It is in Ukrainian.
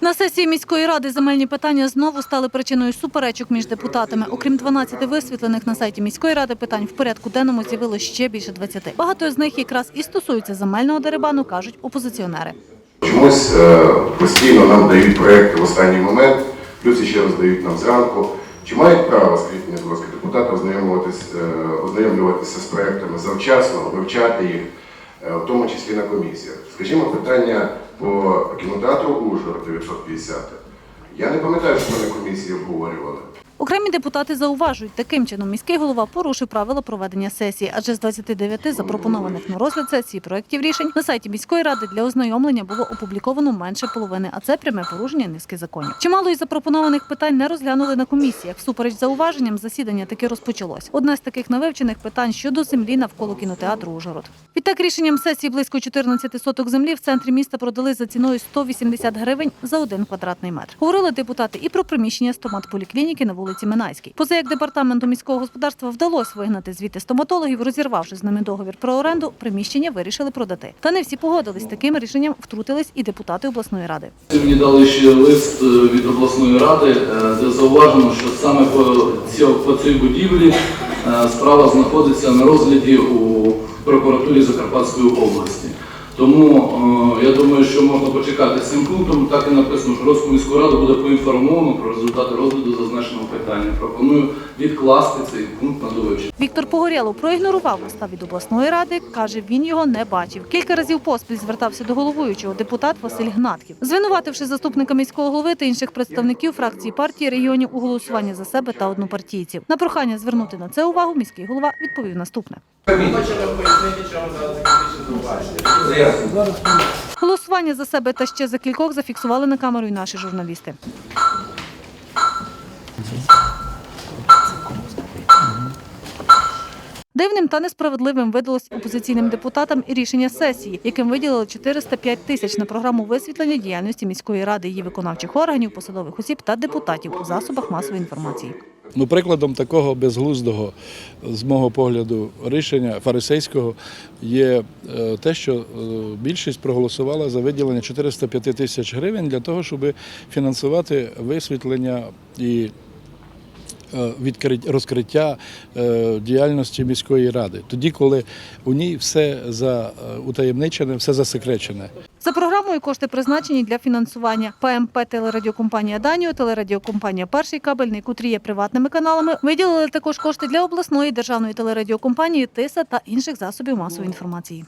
На сесії міської ради земельні питання знову стали причиною суперечок між депутатами. Окрім 12 висвітлених на сайті міської ради питань, в порядку денному з'явилось ще більше 20. Багато з них якраз і стосуються земельного дерибану, кажуть опозиціонери. Чомусь е, постійно нам дають проекти в останній момент, плюс ще раз дають нам зранку. Чи мають право, мені, будь ласка, депутати е, ознайомлюватися з проектами завчасно, вивчати їх, е, в тому числі на комісіях? Скажімо, питання по кінотеатру Ужгород 950. Я не пам'ятаю, що ми на комісії обговорювали. Окремі депутати зауважують, таким чином міський голова порушив правила проведення сесії, адже з 29 запропонованих на розгляд сесії проєктів рішень на сайті міської ради для ознайомлення було опубліковано менше половини, а це пряме порушення низки законів. Чимало із запропонованих питань не розглянули на комісіях. Всупереч зауваженням засідання таки розпочалось. Одне з таких невивчених питань щодо землі навколо кінотеатру Ужгород. Відтак рішенням сесії близько 14 соток землі в центрі міста продали за ціною 180 гривень за один квадратний метр. Говорили депутати і про приміщення стоматполіклініки на вулиці Минайській. Поза як департаменту міського господарства вдалося вигнати звідти стоматологів, розірвавши з ними договір про оренду, приміщення вирішили продати. Та не всі погодились таким рішенням. Втрутились і депутати обласної ради. Мені дали ще лист е, від обласної ради, е, де зауважено, що саме по цій будівлі е, справа знаходиться на розгляді у прокуратурі Закарпатської області. Тому е, я думаю, що можна почекати з цим пунктом. Так і написано, що Розку міську раду буде поінформовано про результати розгляду зазначеного питання. Пропоную відкласти цей пункт на довивчення. Віктор Погорєлов проігнорував листа від обласної ради. каже, він його не бачив. Кілька разів поспіль звертався до головуючого депутат Василь Гнатків, звинувативши заступника міського голови та інших представників фракції партії регіонів у голосуванні за себе та однопартійців. На прохання звернути на це увагу міський голова відповів наступне. Голосування за себе та ще за кількох зафіксували на камеру і наші журналісти. Дивним та несправедливим видалось опозиційним депутатам і рішення сесії, яким виділили 405 тисяч на програму висвітлення діяльності міської ради, її виконавчих органів, посадових осіб та депутатів у засобах масової інформації. Ну, прикладом такого безглуздого, з мого погляду, рішення фарисейського є е, те, що е, більшість проголосувала за виділення 405 тисяч гривень для того, щоб фінансувати висвітлення і розкриття е, діяльності міської ради, тоді, коли у ній все за е, утаємничене, все засекречене. За програмою кошти призначені для фінансування ПМП телерадіокомпанія Даніо, телерадіокомпанія Перший кабельний, котрі є приватними каналами. Виділили також кошти для обласної державної телерадіокомпанії Тиса та інших засобів масової інформації.